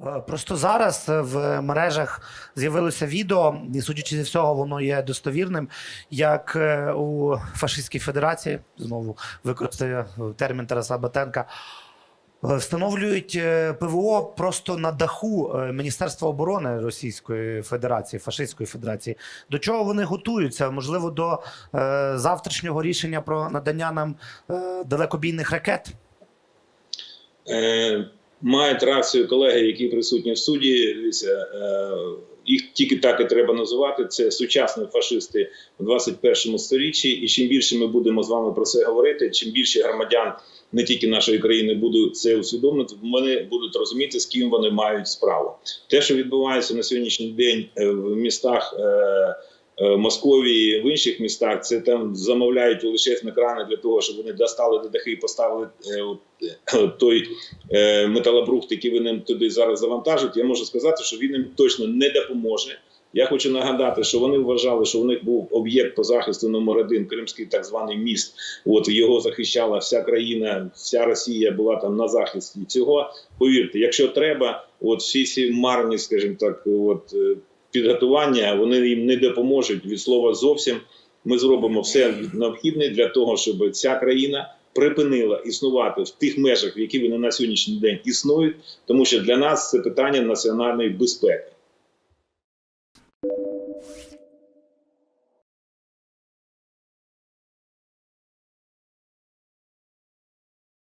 Е, Просто зараз е, в мережах з'явилося відео, і судячи зі всього, воно є достовірним, як е, у фашистській федерації знову використаю термін Тараса Батенка. Встановлюють ПВО просто на даху Міністерства оборони Російської Федерації, Фашистської Федерації. До чого вони готуються? Можливо, до завтрашнього рішення про надання нам далекобійних ракет? Е, мають рацію колеги, які присутні в суді. Е, їх тільки так і треба називати. Це сучасні фашисти в 21 сторіччі. І чим більше ми будемо з вами про це говорити, чим більше громадян не тільки нашої країни будуть це усвідомлювати, вони будуть розуміти, з ким вони мають справу. Те, що відбувається на сьогоднішній день е, в містах. Е, Московії в інших містах це там замовляють величезні крани для того, щоб вони достали до дахи і поставили е, е, той металобрухт, який вони туди зараз завантажують. Я можу сказати, що він їм точно не допоможе. Я хочу нагадати, що вони вважали, що у них був об'єкт по захисту номер один, Кримський так званий міст. От його захищала вся країна, вся Росія була там на захисті цього. Повірте, якщо треба, от всі ці марні, скажімо так, от підготування, вони їм не допоможуть від слова зовсім. Ми зробимо все необхідне для того, щоб ця країна припинила існувати в тих межах, в які вони на сьогоднішній день існують, тому що для нас це питання національної безпеки.